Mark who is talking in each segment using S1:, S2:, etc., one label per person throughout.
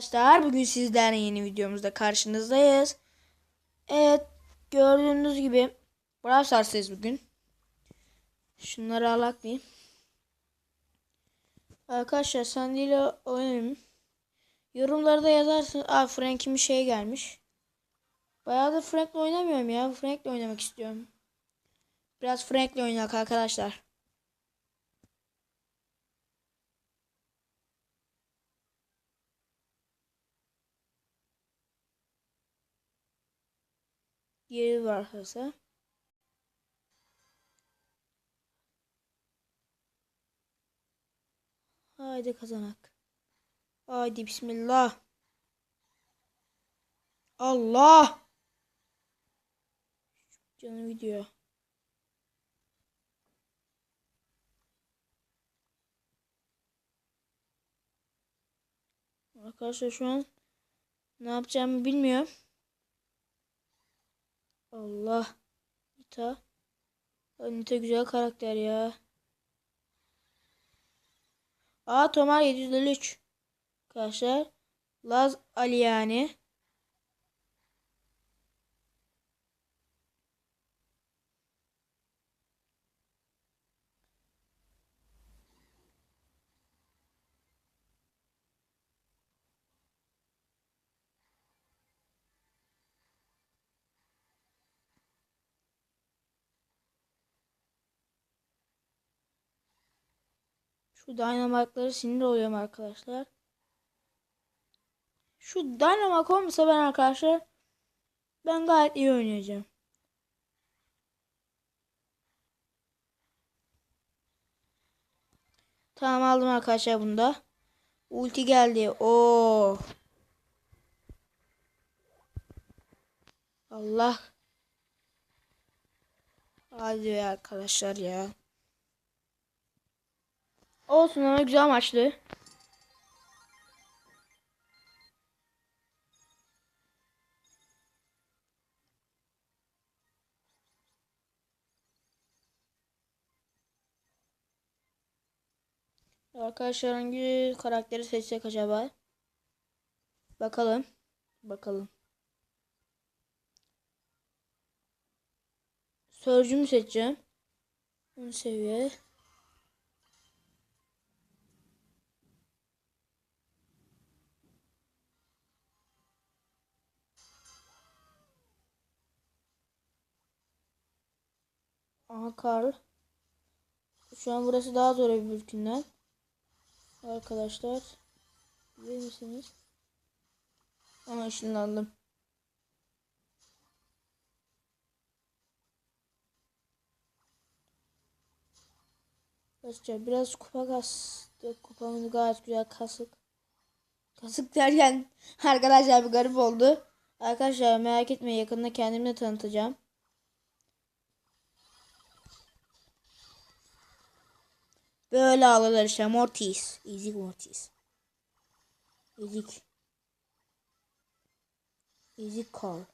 S1: Arkadaşlar bugün sizlerle yeni videomuzda karşınızdayız. Evet gördüğünüz gibi Brawl Stars'tayız bugün. Şunları alak bir. Arkadaşlar Sandy ile oynayalım. Yorumlarda yazarsın. Aa Frank'in bir şey gelmiş. Bayağı da Frank'le oynamıyorum ya. Frank'le oynamak istiyorum. Biraz Frank'le oynayak arkadaşlar. Yeri var arkadaşlar. Haydi kazanak. Haydi bismillah. Allah. Canım video. Arkadaşlar şu an ne yapacağımı bilmiyorum. Allah. Nita. Nita güzel karakter ya. Aa Tomar 753. Arkadaşlar. Laz Ali. Şu Dynamite'ları sinir oluyorum arkadaşlar. Şu Dynamite olmasa ben arkadaşlar ben gayet iyi oynayacağım. Tamam aldım arkadaşlar bunda. Ulti geldi. Oo. Allah. Hadi arkadaşlar ya. Olsun ama güzel maçtı. Arkadaşlar hangi karakteri seçsek acaba? Bakalım. Bakalım. Sörcümü seçeceğim. 10 seviye. Aha Karl. Şu an burası daha zor bir ülkünden. Arkadaşlar. Bilir misiniz? Ama ışınlandım. Arkadaşlar biraz kupa kastık. Kupamız gayet güzel kasık. Kasık derken arkadaşlar bir garip oldu. Arkadaşlar merak etmeyin yakında kendimi de tanıtacağım. Böyle alırlar işte Mortis. Easy Mortis. Easy. Easy Carl.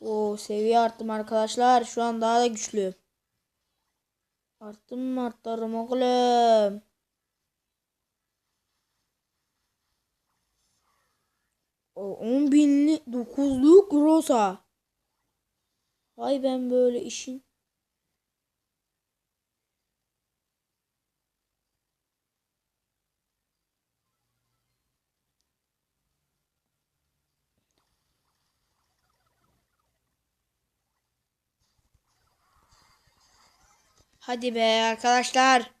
S1: Oo seviye arttım arkadaşlar. Şu an daha da güçlü. Arttım mı arttarım oğlum. O 10 binli 9'luk Rosa. Ay ben böyle işin. Hadi be arkadaşlar.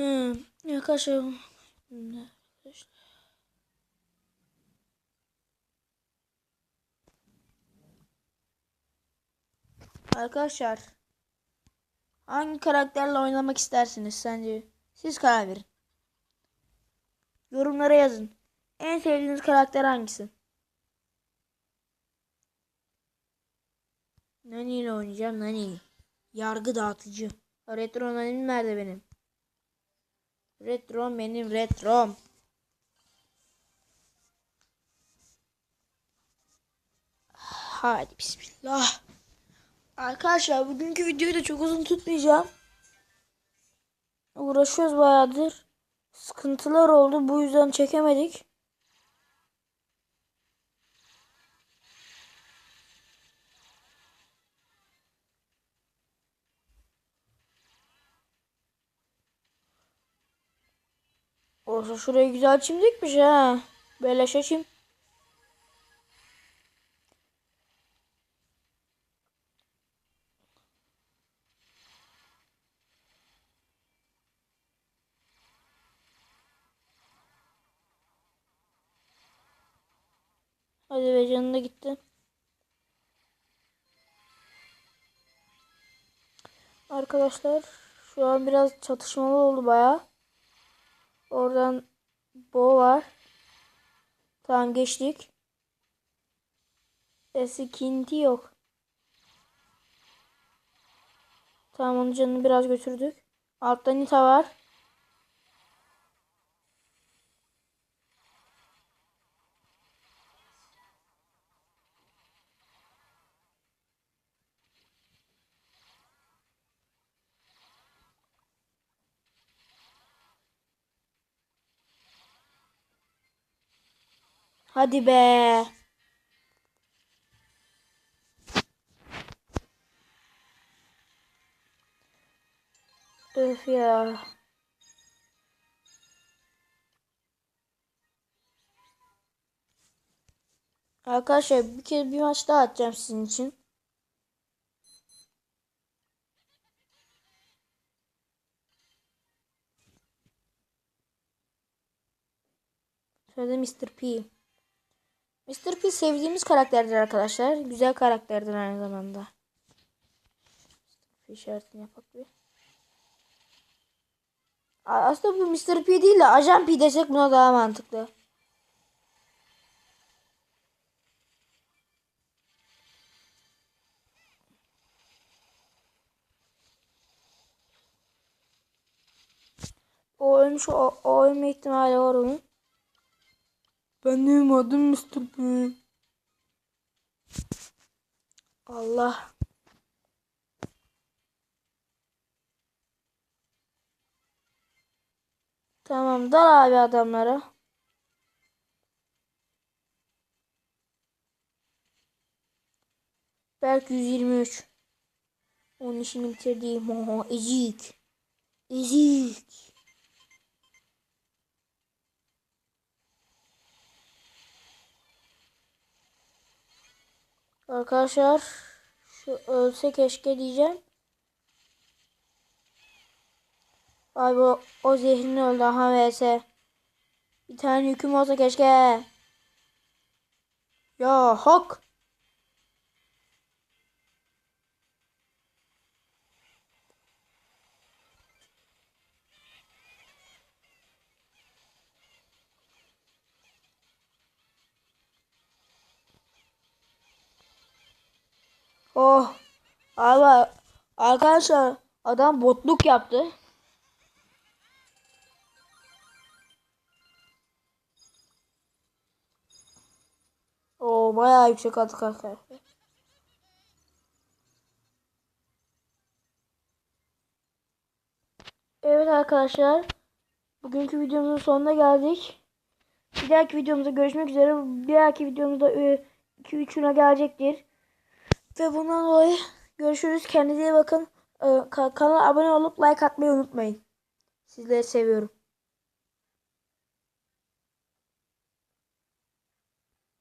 S1: Hmm, arkadaşlar. Arkadaşlar. Hangi karakterle oynamak istersiniz sence? Siz karar verin. Yorumlara yazın. En sevdiğiniz karakter hangisi? Nani ile oynayacağım Nani. Yargı dağıtıcı. Retro Nani'm nerede benim? Retro benim retrom. Hadi bismillah. Arkadaşlar bugünkü videoyu da çok uzun tutmayacağım. Uğraşıyoruz bayağıdır. Sıkıntılar oldu bu yüzden çekemedik. Olsa şuraya güzel çim dikmiş ha. Beleşe çim. Hadi be canına gitti. Arkadaşlar şu an biraz çatışmalı oldu baya. Oradan bo var. Tamam geçtik. Eskikinti yok. Tamam onun canını biraz götürdük. Altta Nita var. Hadi be. Öf ya. Arkadaşlar bir kez bir maç daha atacağım sizin için. Şöyle Mr. P. Mr. P sevdiğimiz karakterdir arkadaşlar. Güzel karakterdir aynı zamanda. Mr. P işaretini yapak bir. Aslında bu Mr. P değil de Ajan P desek buna daha mantıklı. O ölmüş o, o ölme ihtimali var onun. Benim adım Mr. P. Allah. Tamam dal abi adamlara. Belki 123. Onun işini bitirdiğim. Ezik. Ezik. Arkadaşlar şu ölse keşke diyeceğim. Abi o, o zehrini öldü aha vs. Bir tane yüküm olsa keşke. Ya hak. Oh. Abi arkadaşlar adam botluk yaptı. O bayağı yüksek atı arkadaşlar. Evet arkadaşlar. Bugünkü videomuzun sonuna geldik. Bir dahaki videomuzda görüşmek üzere. Bir dahaki videomuzda 2-3'üne gelecektir. Ve bundan dolayı görüşürüz. Kendinize bakın. Ee, ka- kanala abone olup like atmayı unutmayın. Sizleri seviyorum.